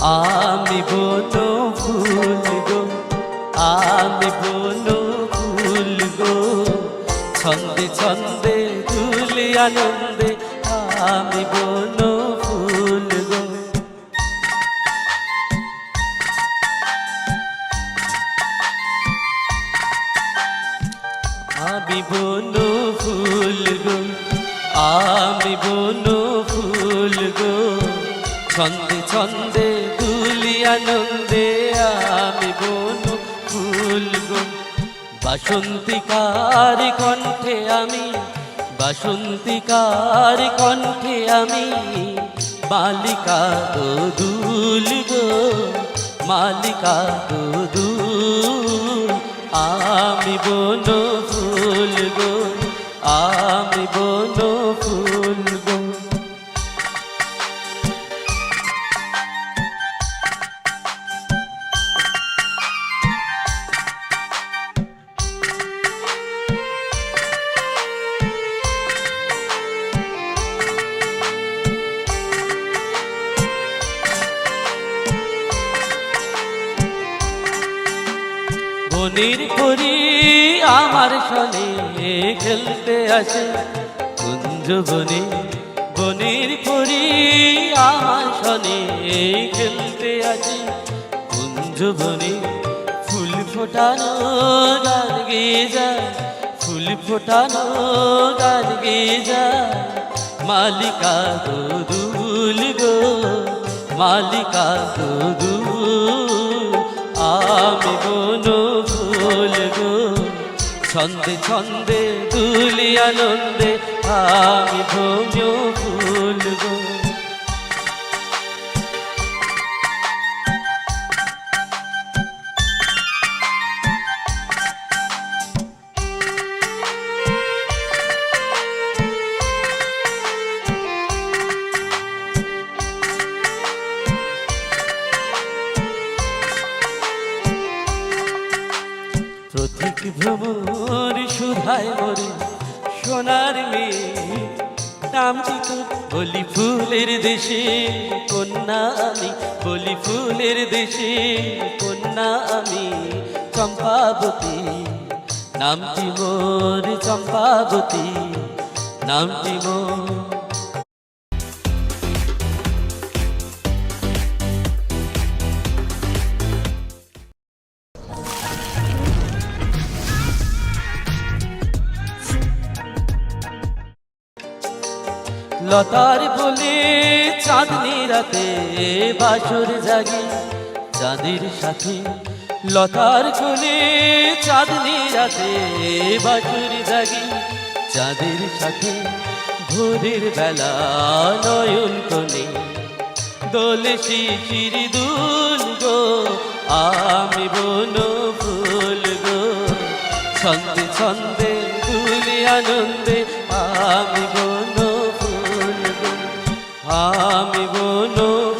আমি বনো ফুল গো, আমি বনো ফুল গো। ছন্দে ছন্দে তুলি আনন্দে, আমি বনো ফুল গো। আমি বনো ফুল গো, আমি বনো ফুল গো। ছন্দে ছন্দে আনন্দে আমি বনো ফুল গো। বাসন্তিকার কণ্ঠে আমি, বাসন্তিকার কণ্ঠে আমি মালিকা তো দুল গো, মালিকা তো দুল। আমি বনো ফুল গো, আমি বনো বনির করি আমার সনে খেলতে আসে কুঞ্জ বনে বনির করি আমার সনে খেলতে আসে কুঞ্জ বনে ফুল ফোটানো গান যায় ফুল ফোটানো গান যায় মালিকা তো দুল গো, মালিকা তো দুল। আমি বনো ছন্দে ছন্দে দুলি আনন্দে আমি ভোজ ফুল ভ্রমর সুধায় মরে সোনার মেয়ে। নামটি তো? বলি ফুলের দেশে কন্যা আমি। বলি ফুলের দেশে কন্যা আমি। চম্পাবতী। নামটি মোর চম্পাবতী? নামটি মোর লতার বলে চাঁদনি রাতে বাসর জাগে। চাঁদের সাথে লতার কোলে চাঁদনি রাতে বাসর জাগে। চাঁদের সাথে ভোরের বেলা নয়ন কোণে দোলে শিশির দুল গো, আমি বনো ফুল গো। ছন্দে ছন্দে দুলি আনন্দে আমি বনো আমি বনো